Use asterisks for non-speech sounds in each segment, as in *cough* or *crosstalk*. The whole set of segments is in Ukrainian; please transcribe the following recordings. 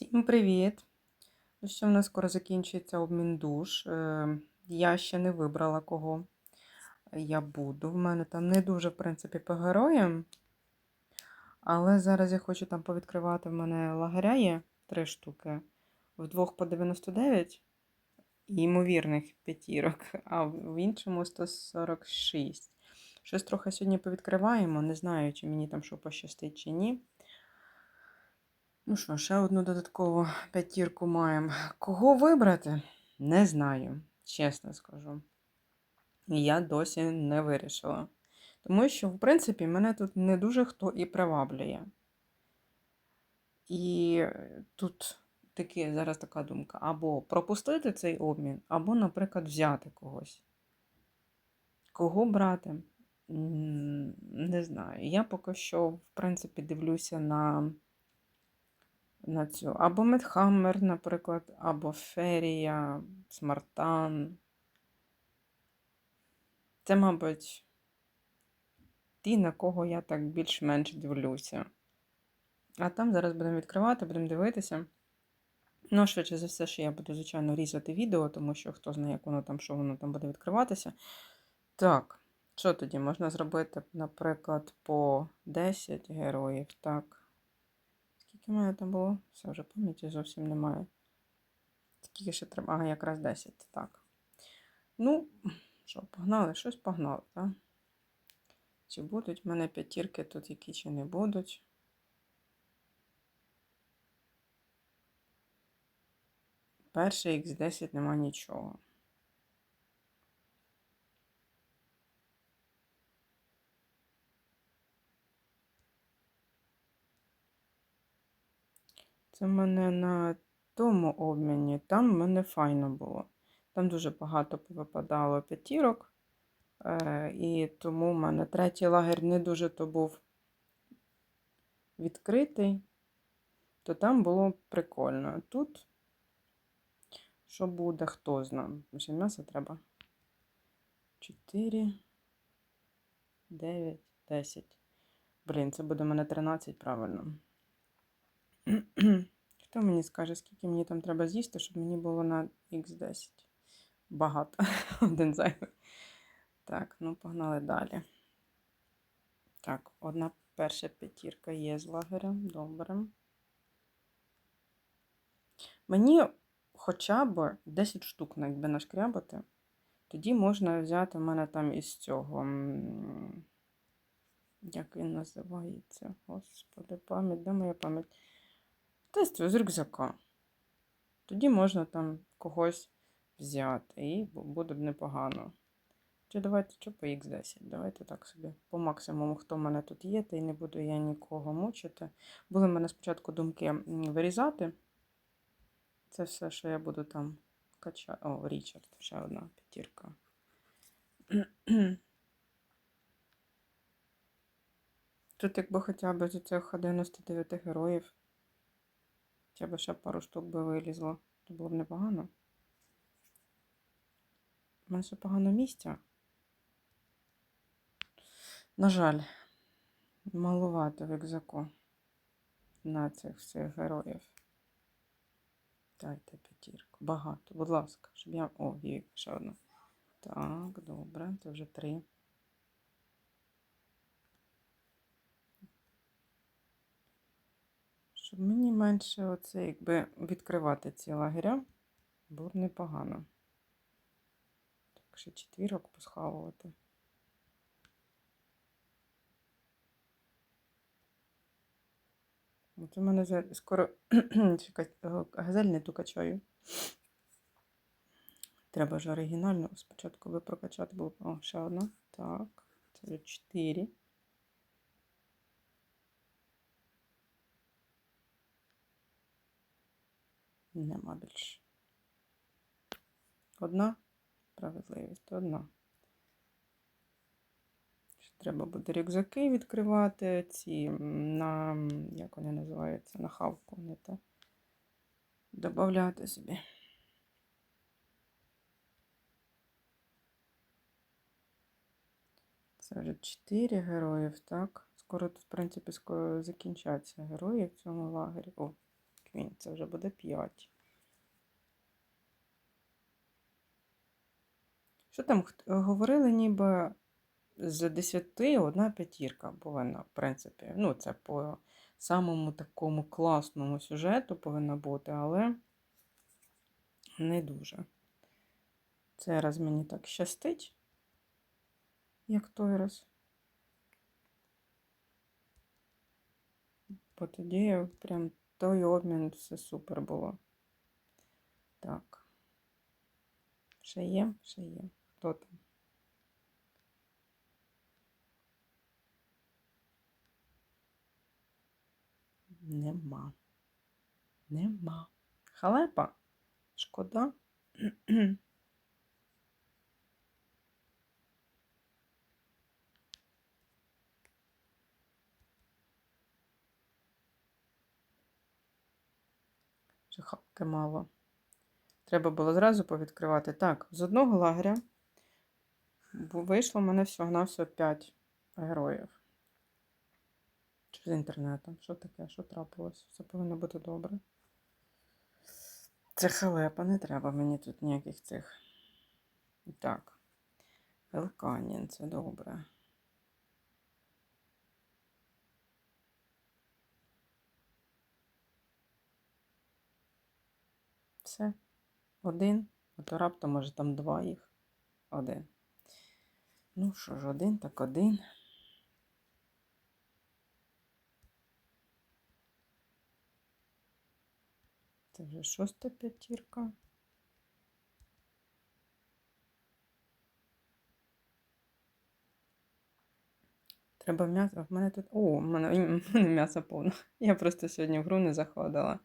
Всім привіт! Ну що, в нас скоро закінчується обмін душ. Е, Я ще не вибрала, кого я буду. В мене там не дуже, в принципі, по героям. Але зараз я хочу там повідкривати. В мене лагеря є три штуки. Вдвох по 99 і ймовірних п'ятірок, а в іншому 146. Щось трохи сьогодні повідкриваємо. Не знаю, чи мені там що пощастить, чи ні. Ну що, ще одну додаткову п'ятірку маємо. Кого вибрати? Не знаю, чесно скажу. Я досі не вирішила. Тому що, в принципі, мене тут не дуже хто і приваблює. І тут такі, зараз така думка: або пропустити цей обмін, або, наприклад, взяти когось. Кого брати? Не знаю. Я поки що, в принципі, дивлюся на на цю. Або Медхаммер, наприклад, або Ферія, Смартан. Це, мабуть, ті, на кого я так більш-менш дивлюся. А там зараз будемо відкривати, будемо дивитися. Ну, швидше за все, що я буду, звичайно, різати відео, тому що хто знає, як воно там, що воно там буде відкриватися. Так, що тоді можна зробити, наприклад, по 10 героїв. Так. Скільки в мене там було? Все, вже пам'яті зовсім немає. Скільки ще треба? Ага, якраз 10. Так. Ну, що, погнали? Щось погнали, так? Чи будуть в мене п'ятірки тут, які чи не будуть? Перший Х10 нема нічого. Це в мене на тому обміні, там в мене файно було. Там дуже багато повипадало п'ятірок. Е, і тому в мене третій лагер не дуже то був відкритий, то там було прикольно. Тут, що буде, хто знає. Ще м'ясо треба. 4, 9, 10. Блін, це буде в мене 13, правильно. Хто мені скаже, скільки мені там треба з'їсти, щоб мені було на Х10? Багато. *laughs* Один зайвий. Так, ну погнали далі. Так, одна перша п'ятірка є з лагерем. Добре. Мені хоча б 10 штук навіть би нашкрябати. Тоді можна взяти в мене там із цього. Як він називається? Господи, пам'ять, де моя пам'ять? Тест з рюкзака. Тоді можна там когось взяти і буде б непогано. Чи давайте що по Х10? Давайте так собі. По максимуму, хто в мене тут є, та й не буду я нікого мучити. Були в мене спочатку думки вирізати. Це все, що я буду там качати. О, Річард, ще одна п'ятірка. Тут, якби хоча б з цих 99 героїв. Хоча б ще пару штук би вилізло, то було б непогано. У мене ще погано місця. На жаль, малувато в на цих всіх героїв. Дайте п'ятірку. Багато, будь ласка, щоб я... О, є ще одна. Так, добре, це вже три. Щоб мені менше оце, якби відкривати ці лагеря, було б непогано. Так ще четвірок посхавувати. От в мене скоро *clears throat* е, газель не ту качаю. Треба ж оригінально спочатку ви прокачати було. О, ще одна. Так, це вже 4. Нема більше. Одна справедливість, одна. Ще треба буде рюкзаки відкривати, ці на, як вони називаються, на хавку, не те. Добавляти собі. Це вже 4 героїв, так? Скоро тут, в принципі, скоро закінчаться герої в цьому лагері. О, Квін, це вже буде 5. Що там говорили, ніби з 10 одна п'ятірка повинна, в принципі. Ну, це по самому такому класному сюжету повинна бути, але не дуже. Цей раз мені так щастить, як той раз. Бо тоді я прям той обмін все супер було. Так. Ще є, ще є. Хто там? Нема. Нема. Халепа. Шкода. *clears throat* Жахавки мало. Треба було зразу повідкривати. Так, з одного лагеря вийшло в мене всього на все 5 героїв. Що з інтернетом? Що таке? Що трапилось? Все повинно бути добре. Це халепа, не треба мені тут ніяких цих. Так. Велканін, це добре. Все. Один. А то раптом, може, там два їх. Один. Ну що ж, один, так один. Це вже шоста п'ятірка. Треба м'ясо. В мене тут. О, в мене, в мене м'ясо повно. *laughs* Я просто сьогодні в гру не заходила.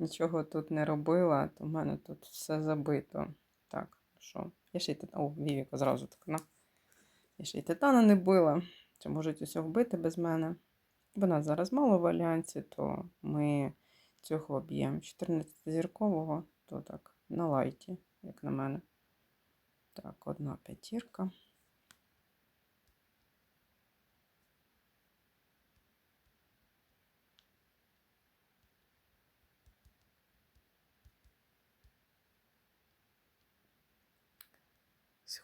Нічого тут не робила, то в мене тут все забито. Так, що? Я ще й титана. О, Вівіка зразу так на. Я ще й титана не била. Чи можуть усе вбити без мене? Бо нас зараз мало в альянсі, то ми цього б'ємо. 14-зіркового, то так, на лайті, як на мене. Так, одна п'ятірка.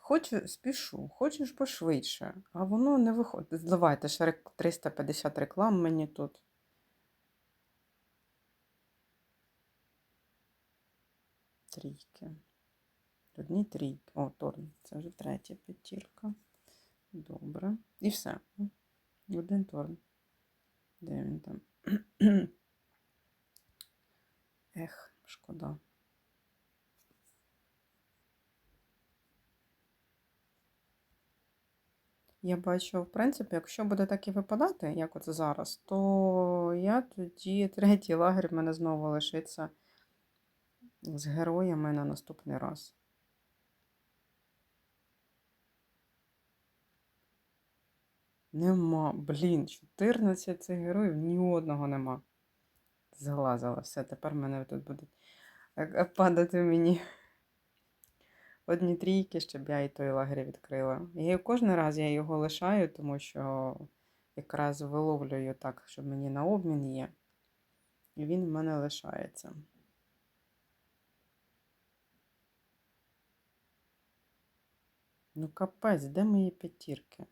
Хочу, спішу, хочеш пошвидше, а воно не виходить. Давайте ще 350 реклам мені тут. Трійки. Одні трійки. О, Торн. Це вже третя п'ятірка. Добре. І все. Один Торн. Де він там? *clears throat* Ех, шкода. Я бачу, в принципі, якщо буде так і випадати, як оце зараз, то я тоді *laughs* третій лагерь в мене знову лишиться з героями на наступний раз. Нема. Блін, 14 цих героїв, ні одного нема. Зглазила. Все, тепер мене тут будуть е, падати мені одні трійки, щоб я і той лагерь відкрила. І кожен раз я його лишаю, тому що якраз виловлюю так, щоб мені на обмін є. І він в мене лишається. Ну, капець, де мої п'ятірки?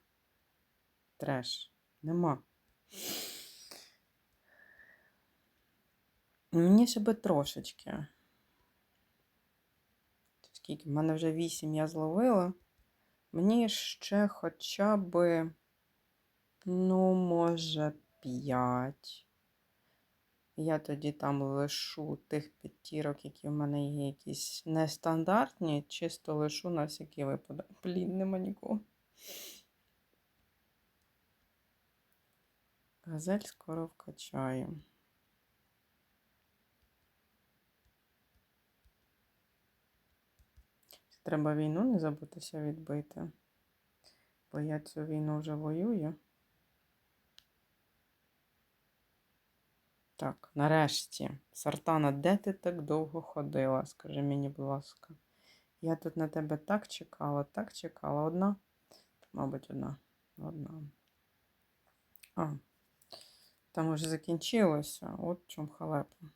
Треш. Нема. Мені ще би трошечки. Скільки? В мене вже 8 я зловила. Мені ще хоча б, ну, може, 5. Я тоді там лишу тих п'ятірок, які в мене є якісь нестандартні, чисто лишу на всякий випадок. *laughs* Блін, нема нікого. Газель скоро вкачаю. Треба війну не забутися відбити, бо я цю війну вже воюю. Так, нарешті. Сартана, де ти так довго ходила? Скажи мені, будь ласка. Я тут на тебе так чекала, так чекала. Одна? Мабуть, одна. Одна. А, там уже закінчилося. От в чому халепа.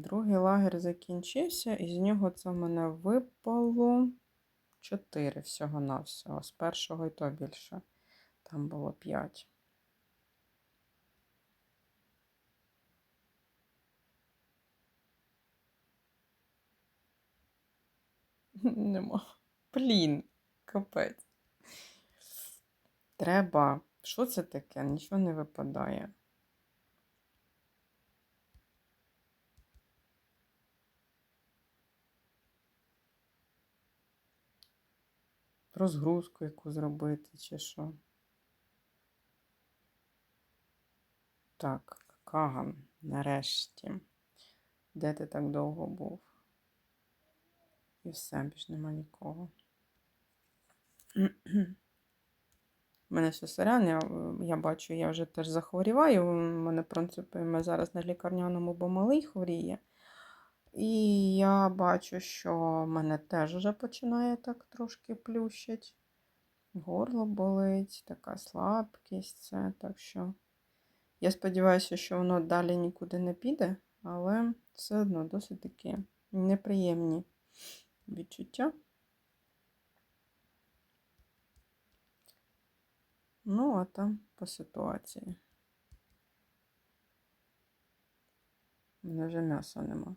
Другий лагер закінчився, і з нього це в мене випало 4 всього-навсього. З першого і то більше. Там було 5. *laughs* Нема. Блін, капець. Треба. Що це таке? Нічого не випадає. Розгрузку яку зробити, чи що. Так, Каган, нарешті. Де ти так довго був? І все, більш нема нікого. У мене все сорян, я, я бачу, я вже теж захворіваю. У мене, в принципі, ми зараз на лікарняному, бо малий хворіє. І я бачу, що мене теж вже починає так трошки плющить. Горло болить, така слабкість. Це, так що я сподіваюся, що воно далі нікуди не піде, але все одно досить такі неприємні відчуття. Ну, а там по ситуації. У мене вже м'яса нема.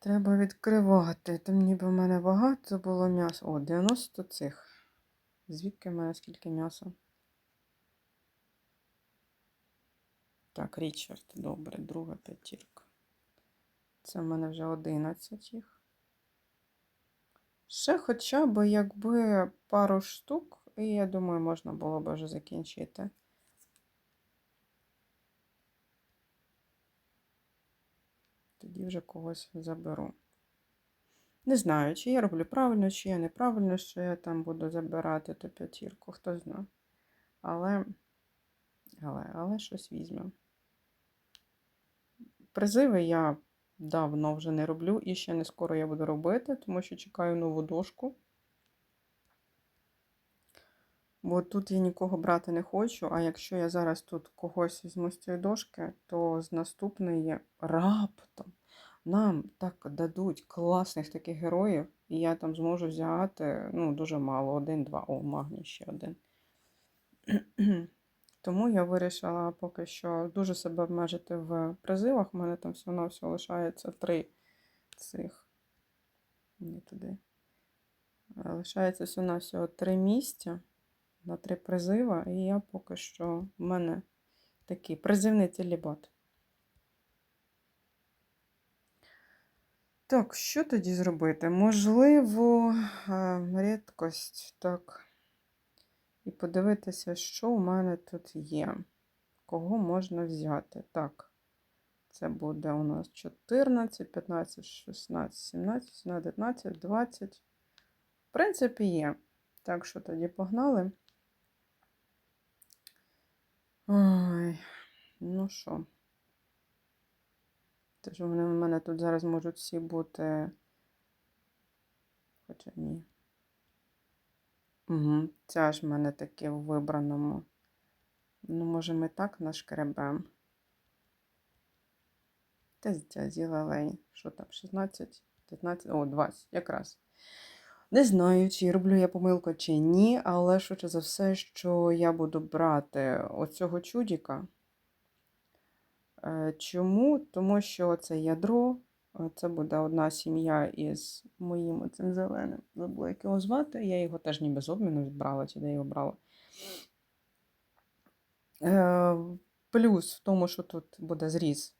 Треба відкривати. Там ніби в мене багато було м'яса. О, 90 цих. Звідки в мене скільки м'яса? Так, Річард, добре, друга п'ятірка. Це в мене вже 11 їх. Ще хоча б якби пару штук, і я думаю, можна було б вже закінчити. Тоді вже когось заберу. Не знаю, чи я роблю правильно, чи я неправильно, що я там буду забирати ту п'ятірку, хто знає. Але, але, але щось візьмемо. Призиви я давно вже не роблю і ще не скоро я буду робити, тому що чекаю нову дошку. Бо тут я нікого брати не хочу, а якщо я зараз тут когось візьму з цієї дошки, то з наступної раптом нам так дадуть класних таких героїв, і я там зможу взяти ну, дуже мало, один-два. О, магній ще один. *clears throat* Тому я вирішила поки що дуже себе обмежити в призивах. У мене там все все лишається три цих. Не туди. Лишається все на всього три місця на три призива, і я поки що в мене такий призивний цілібат. Так, що тоді зробити? Можливо, рідкость, так. І подивитися, що у мене тут є. Кого можна взяти? Так, це буде у нас 14, 15, 16, 17, 17, 19, 20. В принципі, є. Так що тоді погнали. Ой, ну що? Тож вони в мене тут зараз можуть всі бути. Хоча ні. Угу, Ця ж в мене таке в вибраному. Ну, може, ми так нашкребемо. Та зілалей. Що там? 16, 15, о, 20, якраз. Не знаю, чи роблю я помилку, чи ні, але швидше за все, що я буду брати оцього чудіка. Е, чому? Тому що це ядро, е, це буде одна сім'я із моїм цим зеленим. Забула, як його звати. Я його теж ніби з обміну відбрала, чи де його брала. Е, плюс в тому, що тут буде зріз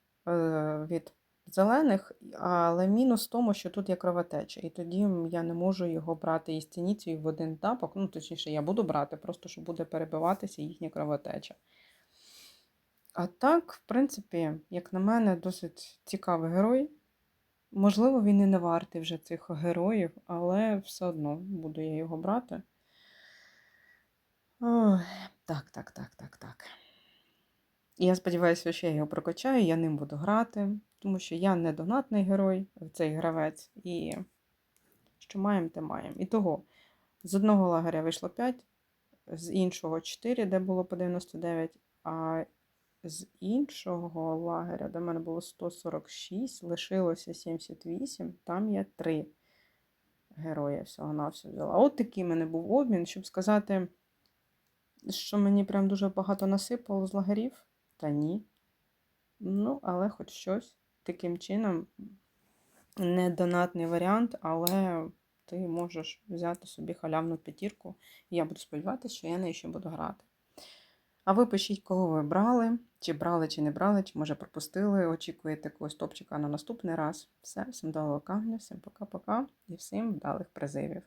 від зелених, але мінус в тому, що тут є кровотеча. І тоді я не можу його брати із цініцією в один тапок. Ну, точніше, я буду брати, просто що буде перебиватися їхня кровотеча. А так, в принципі, як на мене, досить цікавий герой. Можливо, він і не вартий вже цих героїв, але все одно буду я його брати. Ой, так, так, так, так, так. Я сподіваюся, що я його прокачаю, я ним буду грати, тому що я не донатний герой, цей гравець, і що маємо, те маємо. І того, з одного лагеря вийшло 5, з іншого 4, де було по 99, а з іншого лагеря, де в мене було 146, лишилося 78, там я 3 герої всього на все взяла. От такий в мене був обмін, щоб сказати, що мені прям дуже багато насипало з лагерів. Та ні. Ну, але хоч щось. Таким чином, не донатний варіант, але ти можеш взяти собі халявну п'ятірку. І я буду сподіватися, що я нею ще буду грати. А ви пишіть, кого ви брали, чи брали, чи не брали, чи може пропустили. Очікуєте когось топчика на наступний раз. Все, всім вдалого камня, всім пока-пока і всім вдалих призивів.